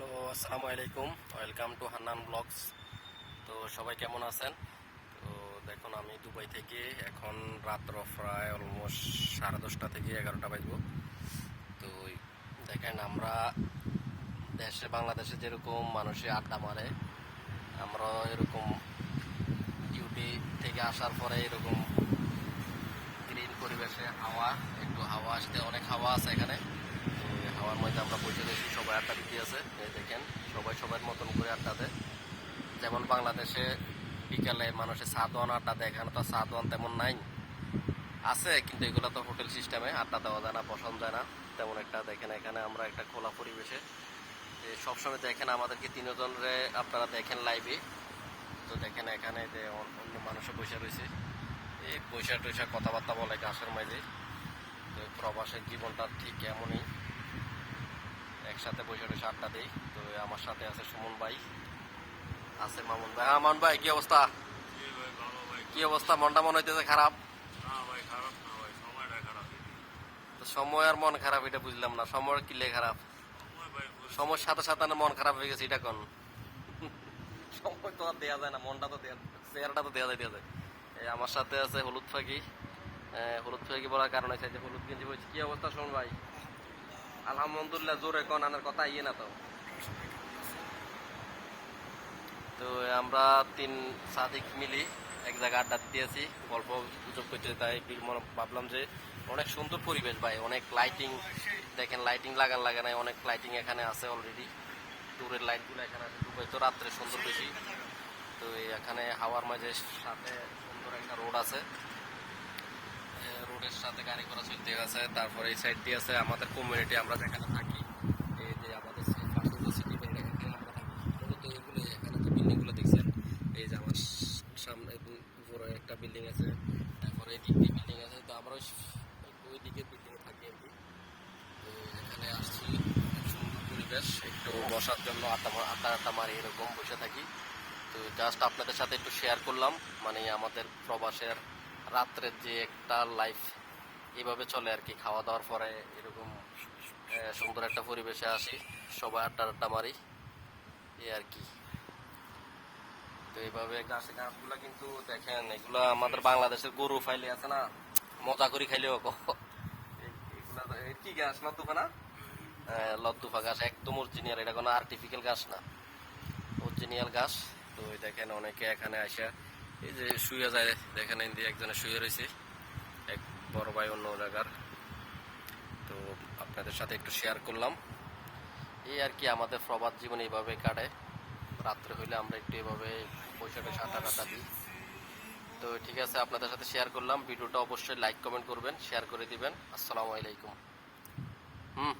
Hello, আসসালামু আলাইকুম। Welcome to Hannan blogs তো সবাই কেমন আছেন? তো দেখুন, আমি দুবাই থেকে এখন রাত্র প্রায় অলমোস্ট সাড়ে দশটা থেকে এগারোটা বাজবো। তো দেখেন, আমরা দেশে, বাংলাদেশে যেরকম মানুষে আড্ডা মারে, আমরা এরকম ডিউটি থেকে আসার পরে এরকম গ্রিন পরিবেশে হাওয়া, একটু হাওয়া আসতে অনেক হাওয়া আছে এখানে। তো মধ্যে আমরা বসে রয়েছি সবাই আড্ডা দিতে আছে। দেখেন, সবাই সবার মতন করে আড্ডা দেয়। যেমন বাংলাদেশে বিকালে মানুষের চা দোয়ান আড্ডা দেয়, এখানে তো চা দোয়ান তেমন নাই। আছে, কিন্তু এগুলো তো হোটেল সিস্টেমে আড্ডা দেওয়া যায় না পছন্দ যায় না। তেমন একটা দেখেন, এখানে আমরা একটা খোলা পরিবেশে। সবসময় দেখেন আমাদেরকে তিনজনরে আপনারা দেখেন লাইভে তো দেখেন এখানে যে অন্য মানুষে বসে রয়েছে। এই পয়সা টয়সা কথাবার্তা বলে গাছের মাঝে। প্রবাসের জীবনটা ঠিক এমনই। একসাথে বসে টয়সা আড্ডা দিই। তো আমার সাথে আছে সুমন ভাই আছে মামুন ভাই। হ্যাঁ মামুন ভাই কি অবস্থা? কি অবস্থা? মনটা মনে হইতেছে খারাপ? তো সময় আর মন খারাপ এটা বুঝলাম না। সময় কিলে খারাপ? সময় সময়ের সাথে সাথে না মন খারাপ হয়ে গেছে এটা কোন? সময় তো আর দেওয়া যায় না মনটা তো দেয়া চেহারাটা তো দেওয়া যায় দেওয়া যায়। এই আমার সাথে আছে হলুদ ফাঁকি। হলুদ ফাঁকি বলার কারণ হলুদ গেঞ্জি বলছি কি অবস্থা শোন ভাই? আলহামদুলিল্লাহ, জোরে কন আনার কথা ইয়ে না তো। তো আমরা তিন সাদিক মিলি এক জায়গায় আড্ডা দিয়েছি গল্প গুজব করতে। তাই মনে- ভাবলাম যে অনেক সুন্দর পরিবেশ ভাই, অনেক লাইটিং দেখেন লাইটিং লাগান লাগে নাই, অনেক লাইটিং এখানে আছে অলরেডি দূরের লাইটগুলো এখানে আছে, দুবাই তো রাত্রে সুন্দর বেশি। তো এখানে হাওয়ার মাঝে সাথে সুন্দর একটা রোড আছে। রোডের সাথে গাড়ি ঘোড়া চলতে আছে তারপরে এই সাইড দিয়ে আছে আমাদের কমিউনিটি আমরা যেখানে থাকি, এই যে আমাদের পাশে যে সিটি আমরা এখানে যে বিল্ডিংগুলো দেখছেন। এই যে আমার সামনে উপরে একটা বিল্ডিং আছে, তারপরে এই দিয়ে বিল্ডিং আছে, তো আমরা ওই বিল্ডিং থাকি আর তো এখানে আসছি সুন্দর পরিবেশ, একটু বসার জন্য আড্ডা আড্ডা মারি এরকম বসে থাকি। তো জাস্ট আপনাদের সাথে একটু শেয়ার করলাম মানে আমাদের প্রবাসের রাত্রের যে একটা লাইফ এইভাবে চলে আর কি। খাওয়া দাওয়ার পরে এরকম সুন্দর একটা পরিবেশে আসি, সবাই আড্ডা আড্ডা মারি এই আর কি। তো এইভাবে গাছে গাছগুলা কিন্তু দেখেন, এগুলা আমাদের বাংলাদেশের গরু ফাইলে আছে না, মজা করে খাইলেও ক- গাছ? লদ্দুফা না লদ্দুফা গাছ, একদম অরিজিনাল এটা কোনো আর্টিফিক্যাল গাছ না। অরিজিনাল গাছ। তো দেখেন অনেকে এখানে আসা এই যে শুয়ে যায় দেখেন ইন্দি একজনে শুয়ে রয়েছে, এক বড় ভাই অন্য জায়গার। তো আপনাদের সাথে একটু শেয়ার করলাম। এই আর কি আমাদের প্রবাদ জীবন এইভাবে কাটে। রাত্রে হইলে আমরা একটু এভাবে পয়সা টয়সা আটা টাটা দিই। তো ঠিক আছে, আপনাদের সাথে শেয়ার করলাম। ভিডিওটা অবশ্যই লাইক কমেন্ট করবেন শেয়ার করে দিবেন। আসসালামু আলাইকুম। হুম।